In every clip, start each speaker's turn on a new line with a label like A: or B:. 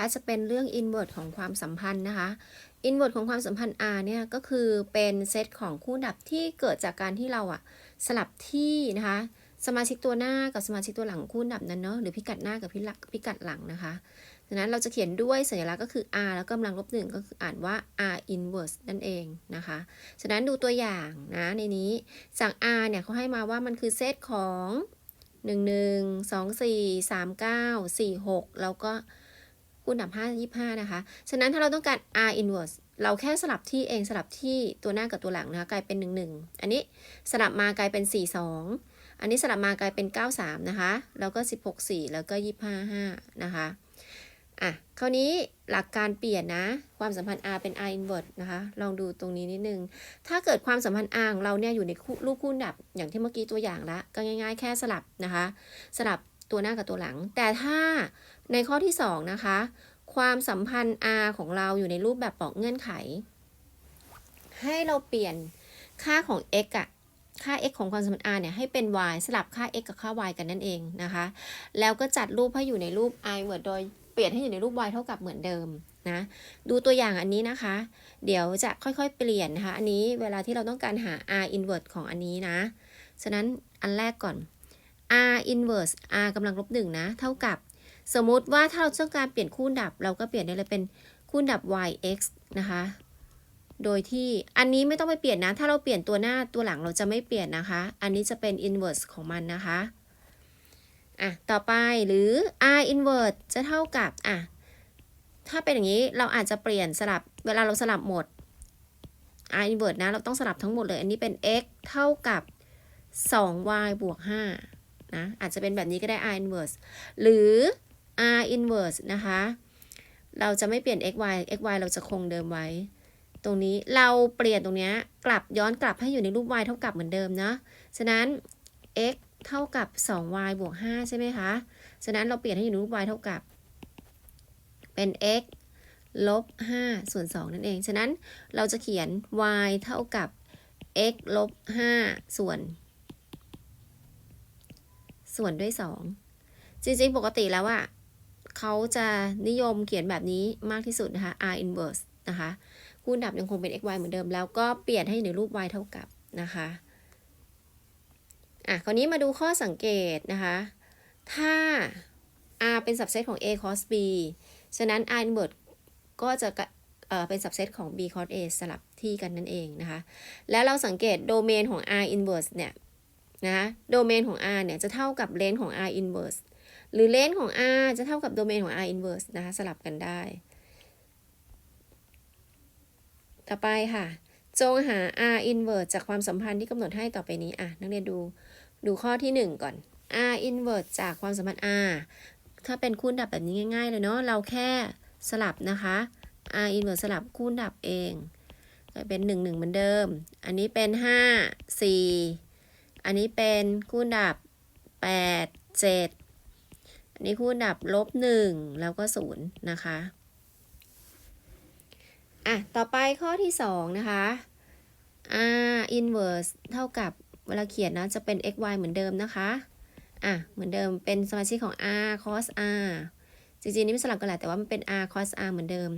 A: นะคะจะเป็นเรื่อง inverse ของความสัมพันธ์นะคะ inverse ของความสัมพันธ์ R เนี่ยก็คือเป็นเซตของคู่ดับที่เกิดจากการที่เราอะสลับที่นะคะสมาชิกตัวหน้ากับสมาชิกตัวหลังคู่ดับนั้นเนาะหรือพิกัดหน้ากับพิกัดพิกัดหลังนะคะดังนั้นเราจะเขียนด้วยสัญลักษณ์ก็คือ r แล้วก็กำลังลบหนึ่งก็คืออ่านว่า r inverse นั่นเองนะคะฉะนั้นดูตัวอย่างนะในนี้จาก r เนี่ยเขาให้มาว่ามันคือเซตของ 1 1 2 4 3 9 4 6 แล้วก็ คูณดับ5 25 นะคะ ฉะนั้นถ้าเราต้องการ r inverse เราแค่สลับที่เองสลับที่ตัวหน้ากับตัวหลังนะคะกลายเป็น 1 1 อันนี้สลับมากลายเป็น 4 2 อันนี้สลับมากลายเป็น 93 นะคะ แล้วก็ 16 4 แล้วก็ 25 5 นะคะ อะ คราวนี้หลักการเปลี่ยนนะ ความสัมพันธ์ R เป็น R inverse นะคะ ลองดูตรงนี้นิดนึง ถ้าเกิดความสัมพันธ์ R ของเราเนี่ยอยู่ในรูปคู่ดับอย่างที่เมื่อกี้ตัวอย่างละ ก็ง่าย ๆ แค่สลับนะคะ สลับตัวหน้ากับตัวหลัง แต่ถ้า ในข้อที่ 2 นะคะ ความสัมพันธ์ R ของเราอยู่ในรูปแบบบอกเงื่อนไข ให้เราเปลี่ยนค่าของ x อะค่า x ของความสัมพันธ์ r เนี่ยให้เป็น y สลับค่า x กับค่า y กันนั่นเองนะคะ แล้วก็จัดรูปให้อยู่ในรูป i word โดยเปลี่ยนให้อยู่ในรูป y เท่ากับเหมือนเดิมนะ ดูตัวอย่างอันนี้นะคะ เดี๋ยวจะค่อยๆเปลี่ยนนะคะ อันนี้เวลาที่เราต้องการหา r inverse ของอันนี้นะ ฉะนั้นอันแรกก่อน r inverse r กำลังลบหนึ่งนะ เท่ากับ สมมุติว่าถ้าเราต้องการเปลี่ยนคู่ดับ เราก็เปลี่ยนได้เลยเป็นคู่ดับ y x นะคะ โดยที่อันนี้ไม่ต้องไปเปลี่ยนนะ ถ้าเราเปลี่ยนตัวหน้าตัวหลังเราจะไม่เปลี่ยนนะคะ อันนี้จะเป็น inverse ของมันนะคะ อะ ต่อไปหรือ r inverse จะเท่ากับ อะ ถ้าเป็นอย่างนี้เราอาจจะเปลี่ยนสลับ เวลาเราสลับหมด r inverse นะ เราต้องสลับทั้งหมดเลย อันนี้เป็น x เท่ากับ 2y บวก5นะ อาจจะเป็นแบบนี้ก็ได้ r inverse หรือ r inverse นะคะ เราจะไม่เปลี่ยน x y x y เราจะคงเดิมไว้ ตรงนี้เราเปลี่ยนตรงเนี้ยกลับย้อนกลับให้อยู่ในรูป y เท่ากับเหมือนเดิมนะฉะนั้น x เท่ากับ 2y บวก 5 ใช่ไหมคะ ฉะนั้นเราเปลี่ยนให้อยู่ในรูป y เท่ากับ เป็น x ลบ 5 ส่วน 2 นั่นเอง ฉะนั้นเราจะเขียน y เท่ากับ x ลบ 5 ส่วน ส่วนด้วย 2 จริงๆ ปกติแล้วอะ เขาจะนิยมเขียนแบบนี้มากที่สุดนะคะ r inverse นะคะคูณดับยังคงเป็น x y เหมือนเดิม แล้วก็เปลี่ยนให้อยู่ในรูป y เท่ากับนะคะอะคราวนี้มาดูข้อสังเกตนะคะ ถ้า r เป็น subset ของ a cos b ฉะนั้น r inverse ก็จะเอ่อเป็น subset ของ b cos a สลับที่กันนั่นเองนะคะ แล้วเราสังเกตโดเมนของ r inverse เนี่ย นะโดเมนของ r เนี่ยจะเท่ากับเลนของ r inverse หรือเลนของ r จะเท่ากับโดเมนของ r inverse นะคะสลับกันได้ ต่อไปค่ะ จงหา r inverse จากความสัมพันธ์ที่กำหนดให้ต่อไปนี้อะนักเรียนดูดูข้อที่ 1 ก่อน r inverse จากความสัมพันธ์ r ถ้าเป็นคูณดับแบบนี้ง่าย ๆ เลยเนาะเราแค่สลับนะคะ r inverse สลับคูณดับเองก็เป็น 1 1 เหมือนเดิม อันนี้เป็น 5 4 อันนี้เป็นคูณดับ 8 7 อันนี้คูณดับลบ 1 แล้วก็ 0 นะคะ อะ ต่อไปข้อที่ 2 นะคะ r inverse เท่ากับเวลาเขียนนะ จะเป็น x y เหมือนเดิมนะคะ อะ เหมือนเดิมเป็นสมาชิกของ r cos r จริงๆ นี่ไม่สลับกันแหละแต่ว่ามันเป็น r cos r เหมือนเดิม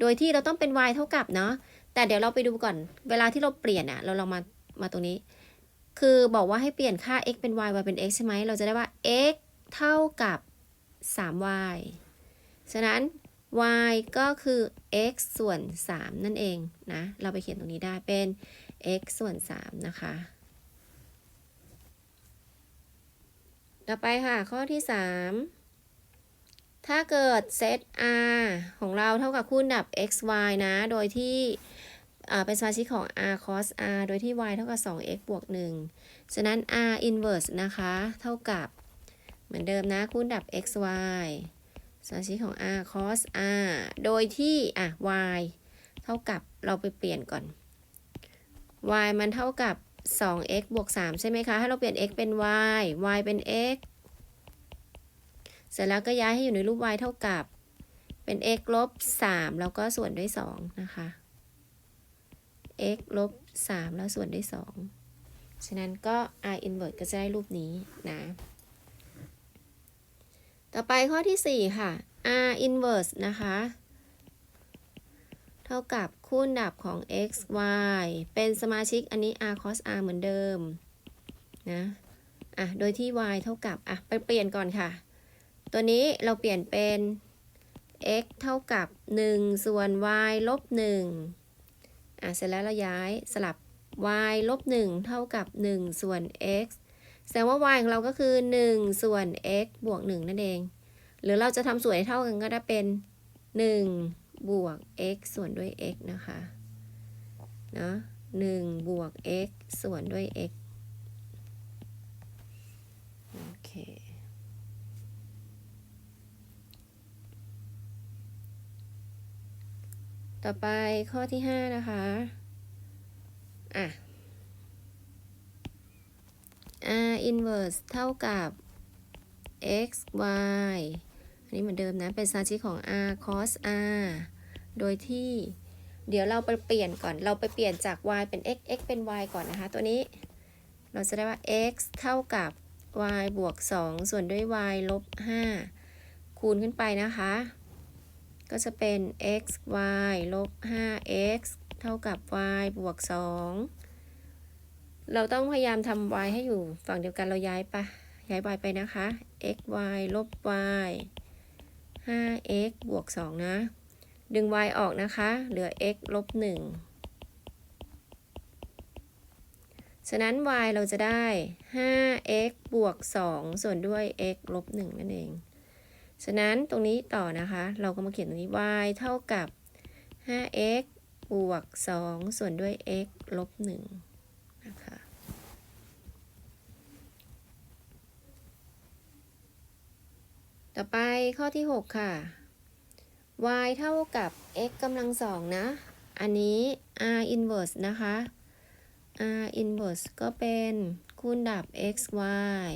A: โดยที่เราต้องเป็น y เท่ากับเนาะ แต่เดี๋ยวเราไปดูก่อน เวลาที่เราเปลี่ยนอะเราลองมา มาตรงนี้ คือบอกว่าให้เปลี่ยนค่า x เป็น y y เป็น x ใช่ไหม เราจะได้ว่า x เท่ากับ 3y ฉะนั้น y ก็คือ x ส่วน 3 นั่นเองนะ เราไปเขียนตรงนี้ได้เป็น x ส่วน 3 นะคะ ต่อไปค่ะ ข้อที่ 3 ถ้าเกิดเซต r ของเราเท่ากับคูณดับ x y นะ โดยที่ เป็นสมาชิกของ r cos r โดยที่ y เท่ากับ 2x บวก 1 ฉะนั้น r inverse นะคะ เท่ากับเหมือนเดิมนะคูณดับ x y สมาชิกของ r cos r โดยที่ อะ y เท่ากับเราไปเปลี่ยนก่อน y มันเท่ากับ 2x บวก 3 ใช่ไหมคะ ให้เราเปลี่ยน x เป็น y y เป็น x เสร็จแล้วก็ย้ายให้อยู่ในรูป y เท่ากับ เป็น x ลบ 3 แล้วก็ส่วนด้วย 2 นะคะ x ลบ 3 แล้วส่วนด้วย 2 ฉะนั้นก็ r inverse ก็จะได้รูปนี้นะ ต่อไปข้อที่ 4 ค่ะ r inverse นะคะ เท่ากับคูณดับของ x y เป็นสมาชิกอันนี้ r cos r เหมือนเดิม นะ อะ โดยที่ y เท่ากับ อะ ไปเปลี่ยนก่อนค่ะ ตัวนี้เราเปลี่ยนเป็น x เท่ากับ 1 ส่วน y ลบ 1 อะเสร็จแล้วเราย้ายสลับ y ลบ1เท่ากับ 1 ส่วน x แสดงว่า y ของเราก็คือ 1 ส่วน x บวก 1 นั่นเอง หรือเราจะทำส่วนเท่ากันก็ได้เป็น 1 บวก x ส่วนด้วย x นะคะ เนาะ1บวก x ส่วนด้วย x โอเค ต่อไปข้อที่5นะคะ อะ r inverse เท่ากับ x y อันนี้เหมือนเดิมนะ เป็นสมาชิกของ r cos r โดยที่เดี๋ยวเราไปเปลี่ยนก่อน เราไปเปลี่ยนจาก y เป็น x x เป็น y ก่อนนะคะ ตัวนี้ เราจะได้ว่า x เท่ากับ y บวก 2 ส่วนด้วย y ลบ 5 คูณขึ้นไปนะคะ ก็จะเป็น x y ลบ 5x เท่ากับ y บวก 2 เราต้องพยายามทำ y ให้อยู่ฝั่งเดียวกันเราย้ายไปย้าย y ไปนะคะ x y ลบ y 5x บวก 2 นะ ดึง y ออกนะคะ เหลือ x ลบ 1 ฉะนั้น y เราจะได้ 5x บวก 2 ส่วนด้วย x ลบ 1 นั่นเอง ฉะนั้นตรงนี้ต่อนะคะ เราก็มาเขียนตรงนี้ y เท่ากับ 5x บวก 2 ส่วนด้วย x ลบ1นะคะ ต่อไปข้อที่ 6 ค่ะ y เท่ากับ x กำลังสองนะ อันนี้ r inverse นะคะ r inverse ก็เป็นคูณดับ x y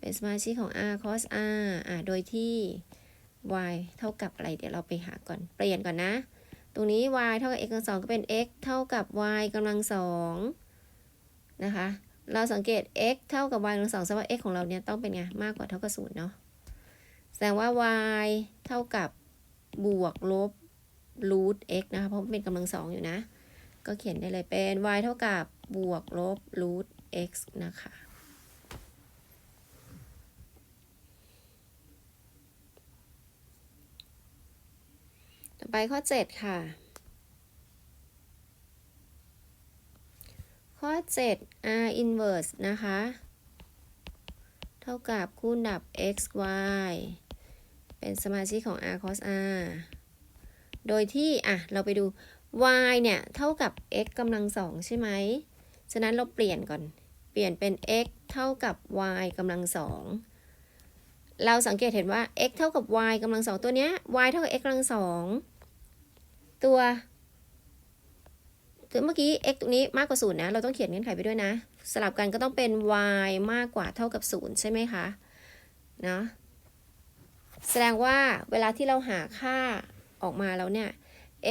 A: เป็นสมาชิกของ r cos r อะโดยที่ y เท่ากับอะไร เดี๋ยวเราไปหาก่อน เปลี่ยนก่อนนะ ตรงนี้ y เท่ากับ x กำลังสองก็เป็น x เท่ากับ y กำลังสองนะคะ เราสังเกต x เท่ากับ y กำลังสองแสดงว่า x ของเราเนี่ยต้องเป็นไง มากกว่าเท่ากับศูนย์เนาะ แสดงว่า y เท่ากับบวกลบ root x นะคะ เพราะมันเป็นกำลังสองอยู่นะ ก็เขียนได้เลยเป็น y เท่ากับบวกลบ root x นะคะ ไปข้อ 7 ค่ะ ข้อ 7 r inverse นะคะ เท่ากับคูณดับ x y เป็นสมาชิกของ r cos r โดยที่ อะ เราไปดู y เนี่ย เท่ากับ x กำลังสองใช่ไหม ฉะนั้นเราเปลี่ยนก่อน เปลี่ยนเป็น x เท่ากับ y กำลังสองเราสังเกตเห็นว่า x เท่ากับ y กำลังสองตัวเนี้ย y เท่ากับ x กำลังสอง ตัว ตัวเมื่อกี้ x ตรงนี้มากกว่าศูนย์นะ เราต้องเขียนเงื่อนไขไปด้วยนะ สลับกันก็ต้องเป็น y มากกว่าเท่ากับศูนย์ใช่ไหมคะ เนาะแสดงว่าเวลาที่เราหาค่าออกมาแล้วเนี่ย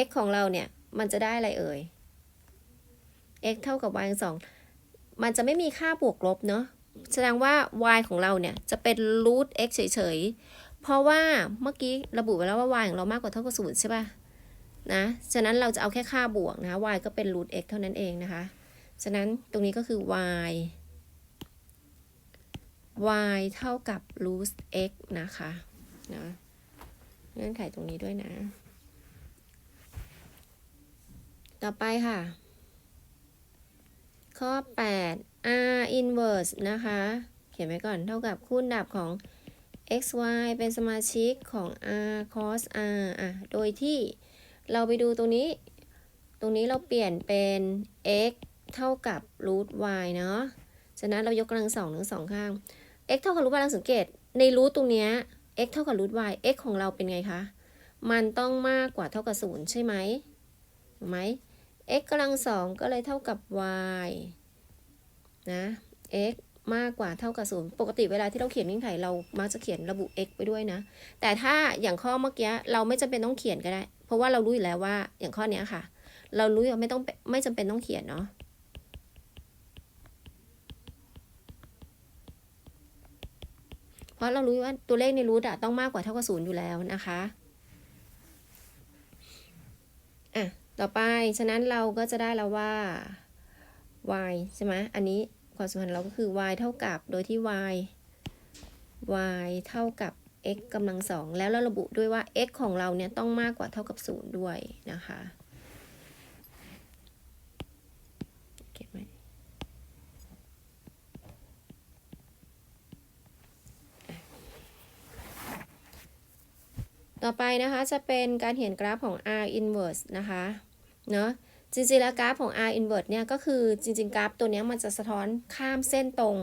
A: x ของเราเนี่ย มันจะได้อะไรเอ่ย x เท่ากับ y สองมันจะไม่มีค่าบวกลบเนาะ แสดงว่า y ของเราเนี่ย จะเป็น root x เฉยๆ เพราะว่าเมื่อกี้ระบุไว้แล้วว่า y ของเรามากกว่าเท่ากับศูนย์ใช่ปะ นะ ฉะนั้นเราจะเอาแค่ค่าบวกนะ y ก็เป็น root x เท่านั้นเองนะคะ ฉะนั้นตรงนี้ก็คือ y y เท่ากับ root x นะคะนะเงื่อนไขตรงนี้ด้วยนะ ต่อไปค่ะ ข้อ 8 r inverse นะคะ เขียนไว้ก่อนเท่ากับคูณดับของ x y เป็นสมาชิกของ r cos r อะ โดยที่ เราไปดูตรงนี้ ตรงนี้เราเปลี่ยนเป็น x เท่ากับ root y เนาะฉะนั้นเรายกกำลังสองทั้งสองข้าง x เท่ากับ root y เราสังเกต ใน root ตรงเนี้ย x เท่ากับ root y x ของเราเป็นไงคะ มันต้องมากกว่าเท่ากับศูนย์ใช่ไหมถูกไหม x กำลังสองก็เลยเท่ากับ y นะ x มากกว่าเท่ากับศูนย์ปกติเวลาที่เราเขียนเงื่อนไขเรามักจะเขียนระบุ x ไปด้วยนะ แต่ถ้าอย่างข้อเมื่อกี้เราไม่จำเป็นต้องเขียนก็ได้ เพราะว่าเรารู้อยู่แล้วว่าอย่างข้อเนี้ยค่ะ เรารู้อยู่ไม่ต้องไม่จำเป็นต้องเขียนเนาะเพเพราะเรารู้ว่าตัวเลขในรูทอะต้องมากกว่าเท่ากับศูนย์อยู่แล้วนะคะอะต่อไปฉะนั้นเราก็จะได้แล้วว่า y ใช่ไหมอันนี้ความสัมพันธ์เราก็คือ y เท่ากับโดยที่ y y เท่ากับ x กำลังสองแล้วเราระบุด้วยว่า x ของเราเนี่ยต้องมากกว่าเท่ากับศูนย์ด้วยนะคะเก็บไว้ต่อไปนะคะจะเป็นการเห็นกราฟของ r inverse นะคะเนาะจริงๆแล้วกราฟของ r inverse เนี่ยก็คือจริงๆกราฟตัวเนี้ยมันจะสะท้อนข้ามเส้นตรง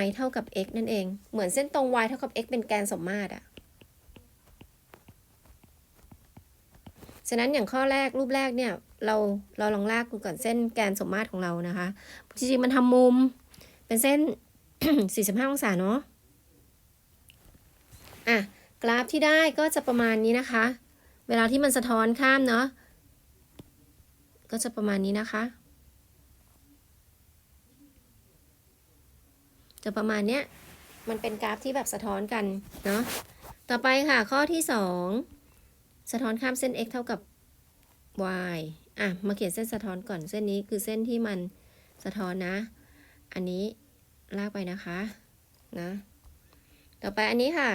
A: y เท่ากับ x นั่นเอง เหมือนเส้นตรง y เท่ากับ x เป็นแกนสมมาตรอะฉะนั้นอย่างข้อแรกรูปแรกเนี่ยเราเราลองลากดูก่อนเส้นแกนสมมาตรของเรานะคะ จริงๆมันทำมุมเป็นเส้น 45 องศาเนาะ อะ กราฟที่ได้ก็จะประมาณนี้นะคะ เวลาที่มันสะท้อนข้ามเนาะก็จะประมาณนี้นะคะ จะประมาณเนี้ยมันเป็นกราฟที่แบบสะท้อนกันเนาะต่อไปค่ะข้อที่สองสะท้อนข้ามเส้น x เท่ากับ y อะมาเขียนเส้นสะท้อนก่อนเส้นนี้คือเส้นที่มันสะท้อนนะ อันนี้ลากไปนะคะนะต่อไปอันนี้ค่ะ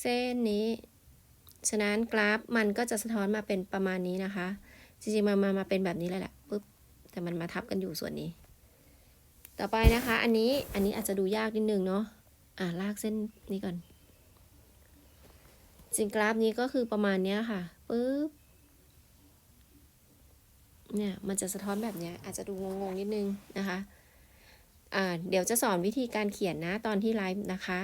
A: เส้นนี้ฉะนั้นกราฟมันก็จะสะท้อนมาเป็นประมาณนี้นะคะ จริงๆมันมามาเป็นแบบนี้เลยแหละปุ๊บแต่มันมาทับกันอยู่ส่วนนี้ ต่อไปนะคะ อันนี้อันนี้อาจจะดูยากนิดนึงเนาะอ่าลากเส้นนี้ก่อนสิงกราฟนี้ก็คือประมาณเนี้ยค่ะปึ๊บเนี่ยมันจะสะท้อนแบบเนี้ยอาจจะดูงงๆนิดนึงนะคะอ่าเดี๋ยวจะสอนวิธีการเขียนนะตอนที่ไลฟ์นะคะ